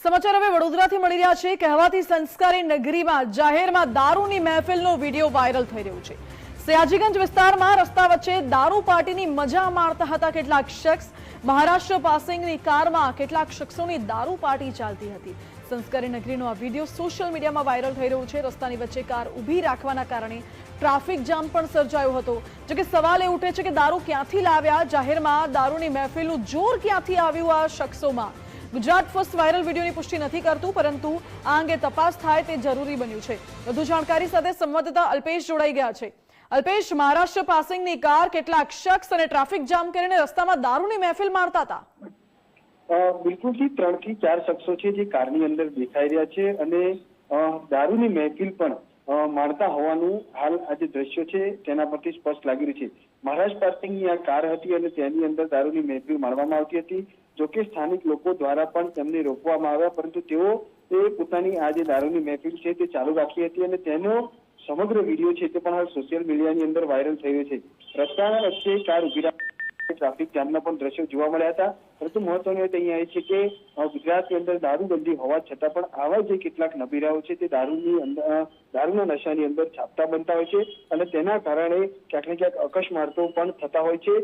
સમાચાર હવે વડોદરાથી મળી રહ્યા છે. કહેવાતી સંસ્કારી નગરીમાં જાહેરમાં દારૂની મહેફિલનો વીડિયો વાયરલ થઈ રહ્યો છે. સયાજીગંજ વિસ્તારમાં રસ્તા વચ્ચે દારૂ પાર્ટીની મજા માણતા હતા કેટલાક શખ્સ. મહારાષ્ટ્ર પાસિંગની કારમાં કેટલાક શખ્સોની દારૂ પાર્ટી ચાલતી હતી. સંસ્કારી નગરીનો આ વીડિયો સોશિયલ મીડિયામાં વાયરલ થઈ રહ્યો છે. રસ્તાની વચ્ચે કાર ઊભી રાખવાના કારણે ટ્રાફિક જામ પણ સર્જાયો હતો. જો કે સવાલ એ ઉઠે છે કે દારૂ ક્યાંથી લાવ્યા? જાહેરમાં દારૂની મહેફિલનું જોર ક્યાંથી આવ્યું આ શખ્સોમાં? ગુજરાત ફર્સ્ટ વાયરલ વિડીયોની પુષ્ટિ નથી કરતું, પરંતુ આ અંગે તપાસ થાય તે જરૂરી બન્યું છે. વધુ જાણકારી સાથે સંવાદદાતા અલ્પેશ જોડાઈ ગયા છે. અલ્પેશ, મહારાષ્ટ્ર પાસિંગની કાર કેટલાક શખ્સ અને ટ્રાફિક જામ કરીને રસ્તામાં દારૂની મહેફિલ મારતા હતા. બિલકુલ બિલકુલથી ત્રણથી ચાર શખ્સો છે જે કારની અંદર દેખાઈ રહ્યા છે અને દારૂની મહેફિલ પણ અ, માણતા હોવાનું હાલ આ જે દ્રશ્યો છે તેના પરથી સ્પષ્ટ લાગી રહ્યું છે. મહારાજ પાર્કિંગની આ કાર હતી અને તેની અંદર દારૂની મહેફિલ માણવામાં આવતી હતી જોકે સ્થાનિક લોકો દ્વારા પણ તેમને રોકવામાં આવ્યા પરંતુ તેઓ એ પોતાની આ જે દારૂની મહેફિલ છે તે ચાલુ રાખી હતી અને તેનો સમગ્ર વીડિયો છે તે પણ હાલ સોશિયલ મીડિયાની અંદર વાયરલ થઈ રહ્યો છે. રસ્તાના વચ્ચે કાર ઊભી રાખી ટ્રાફિક જામના પણ દ્રશ્યો જોવા મળ્યા હતા. પરંતુ મહત્વની વાત અહીંયા એ છે કે ગુજરાતની અંદર દારૂબંધી હોવા છતાં પણ આવા જે કેટલાક નબીરાઓ છે તે દારૂની અંદર દારૂના નશાની અંદર છાપતા બનતા હોય છે અને તેના કારણે ક્યાંક ને ક્યાંક અકસ્માતો પણ થતા હોય છે.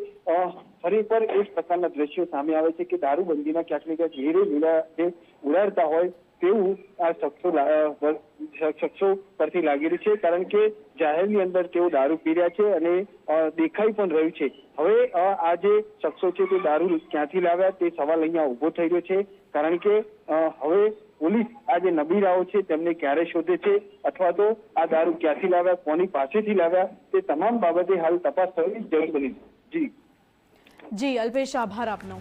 ફરી પર એ જ પ્રકારના દ્રશ્યો સામે આવે છે કે દારૂબંધીના ક્યાંક ને ક્યાંક ઘેરે ઉડાડતા હોય તેવું આ શખ્સો શખ્સો પરથી લાગી રહ્યું છે. કારણ કે જાહેરની અંદર તેઓ દારૂ પી રહ્યા છે અને દેખાઈ પણ રહ્યું છે. હવે આ જે શખ્સો છે તે દારૂ ક્યાંથી લાવ્યા તે સવાલ અહીંયા ઊભો થઈ રહ્યો છે. કારણ કે હવે પોલીસ આ જે નબીરાઓ છે તેમને ક્યારે શોધે છે? અથવા તો આ દારૂ ક્યાંથી લાવ્યા, કોની પાસેથી લાવ્યા? તે તમામ બાબતે હાલ તપાસ થવાની જરૂર બની જી. જી, અલ્પેશ, આભાર આપનો.